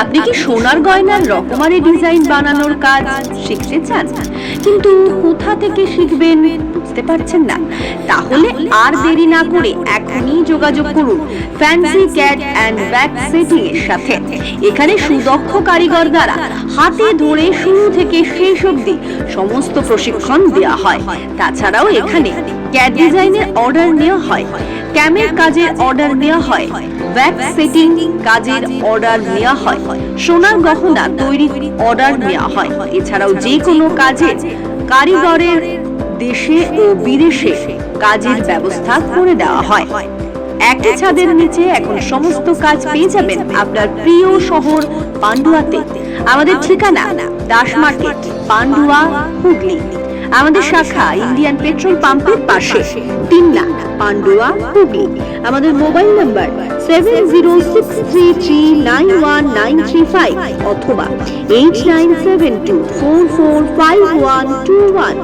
আপনি কি সোনার গয়নার রকমারি ডিজাইন বানানোর কাজ শিখতে চান? কিন্তু কোথা থেকে শিখবেন বুঝতে পারছেন না। তাহলে আর দেরি না করে এখনই যোগাযোগ করুন fancy cat and back setting এর সাথে। এখানে সুদক্ষ কারিগর দ্বারা হাতে ধরে শুরু থেকে শেষ অবধি সমস্ত প্রশিক্ষণ দেওয়া হয়। তাছাড়াও এখানে ক্যাট ডিজাইনের অর্ডার নেওয়া হয়। ক্যামের কাজের অর্ডার নেওয়া হয় ভ্যাক্স সেটিং কাজের অর্ডার নেওয়া হয় সোনার গহনা তৈরির অর্ডার নেওয়া হয়। এছাড়াও যে কোনো কাজের কারিগরের দেশে ও বিদেশে কাজের ব্যবস্থা করে দেওয়া হয়। একই ছাদের নিচে এখন সমস্ত কাজ পেয়ে যাবেন আপনার প্রিয় শহর পান্ডুয়াতে। আমাদের ঠিকানা দাস মার্কেট পান্ডুয়া হুগলি। আমাদের শাখা ইন্ডিয়ান পেট্রোল পাম্পের পাশে, তিন লাখ, পান্ডুয়া, হুগলি। আমাদের mobile number seven zero six three three nine one nine three five অথবা eight nine seven two four four five one two one